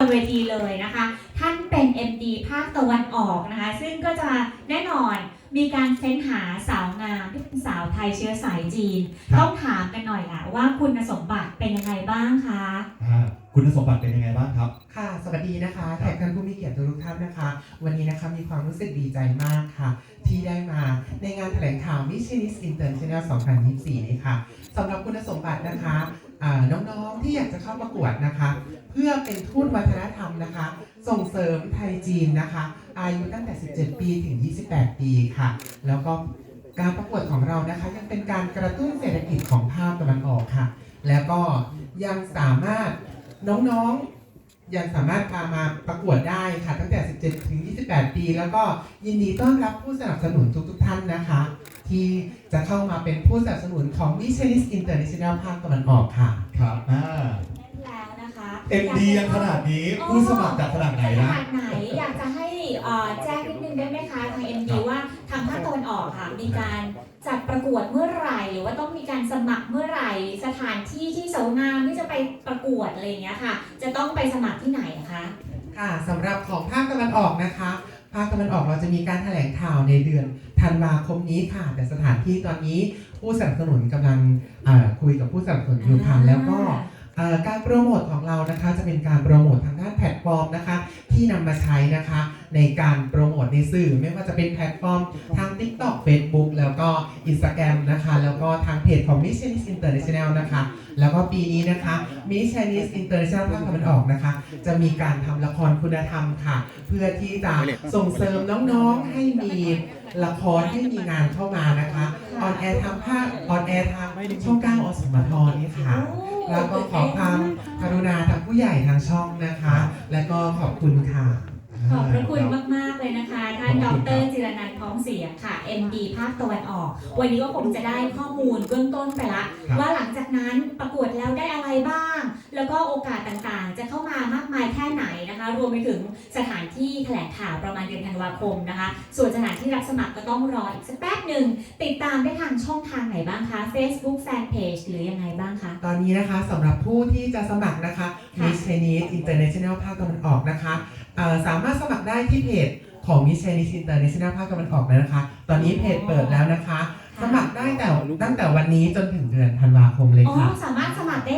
บนเวทีเลยนะคะ ท่านเป็น MD ภาคตะวันออกนะคะ ซึ่งก็จะแน่นอนมีการเฟ้นหาสาวงามที่เป็นสาวไทยเชื้อสายจีน ครับ ต้องถามกันหน่อยละว่าคุณสมบัติเป็นยังไงบ้างคะ อ่าคุณสมบัติเป็นยังไงบ้างครับ ค่ะ สวัสดีนะคะ แขกท่านผู้มีเกียรติทุกท่านนะคะ วันนี้นะคะมีความรู้สึกดีใจมากค่ะ งข่าว Miss Chinese International 2024 นี้ค่ะสำหรับคุณสมบัตินะคะน้องๆที่อยากจะเข้าประกวดนะคะ เพื่อเป็นทูตวัฒนธรรมนะคะ ส่งเสริมไทยจีนนะคะ อายุตั้งแต่ 17 ปีถึง 28 ปีค่ะ แล้วก็การประกวดของเรานะคะ ยังเป็นการกระตุ้นเศรษฐกิจของภาคตะวันออกค่ะ แล้วก็ยังสามารถน้องๆยังสามารถพามาประกวดได้ค่ะ ตั้งแต่ 17 ถึง 28 ปี แล้วก็ยินดีต้อนรับผู้สนับสนุนทุกๆท่านนะคะ ที่จะเข้ามาเป็นผู้สนับสนุนของ Miss Chinese International ภาคตะวันออกค่ะ ครับอ่าแล้วนะคะ MD ยังขนาดนี้ผู้สมัครจะขนาดไหนขนะนาดไหนอยากจะให้เอ่อแจ้งนิดนึงได้ไหมคะทาง MD ว่าทางภาคตะวันออกค่ะ มีการจัดประกวดเมื่อไหร่ หรือว่าต้องมีการสมัครเมื่อไหร่ สถานที่ที่สาวงามที่จะไปประกวดอะไรอย่างเงี้ยค่ะ จะต้องไปสมัครที่ไหนอะคะ ค่ะสำหรับของภาคตะวันออกนะคะ ภาคตะวันออกเราจะมีการแถลงข่าวในเดือนธันวาคมนี้ค่ะ แต่สถานที่ตอนนี้ผู้สนับสนุนกำลังเอ่อคุยกับผู้สนับสนุนอยู่ค่ะแล้วก็เอ่อการโปรโมทของเรานะคะจะเป็นการโปรโมททางด้านแพลตฟอร์มนะคะ ที่นำมาใช้นะคะ ในการโปรโมทในสื่อ ไม่ว่าจะเป็นแพลตฟอร์มทาง TikTok Facebook แล้วก็ Instagram นะคะ แล้วก็ทางเพจของ Miss Chinese International นะคะ แล้วก็ปีนี้นะคะ Miss Chinese International ภาคตะวันออกนะคะ จะมีการทำละครคุณธรรมค่ะ เพื่อที่จะส่งเสริมน้องๆให้มีละครให้มีงานเข้ามานะคะออนแอร์ทางภาคออนแอร์ทางช่อง9อสมทนี่ค่ะ แล้วก็ขอความกรุณาทางผู้ใหญ่ทางช่องนะคะ และก็ขอบคุณค่ะ ขอบพระคุณมาก ๆ เลยนะคะ ท่านขดอบคุณครัรบจิรนันท์พ้องเสียงค่ะ MD ภาคตะวันออก วันนี้ก็คงจะได้ข้อมูลเบื้องต้นไปละ ครับ ว่าหลังจากนั้นประกวดแล้วได้อะไรบ้าง แล้วก็โอกาสต่างๆ จะเข้ามามากมายแค่ไหนนะคะ รวมไปถึงสถานที่แถลงข่าวประมาณเดือนธันวาคมนะคะ ส่วนสถานที่รับสมัครก็ต้องรออีกสักแป๊บหนึ่งติดตามได้ทางช่องทางไหนบ้างคะ Facebook Fanpage หรือยังไงบ้างคะ ตอนนี้นะคะสำหรับผู้ที่จะสมัครนะคะค่ะ Miss Chinese International ภาคตะวันออกนะคะเอ่อสามารถสมัครได้ที่เพจของ Miss Chinese International ภาคตะวันออกแล้วนะคะ ตอนนี้เพจเปิดแล้วนะคะ สมัครได้แต่ตั้งแต่วันนี้จนถึงเดือนธันวาคมเลยอ๋อค่ะสามารถสมัครได้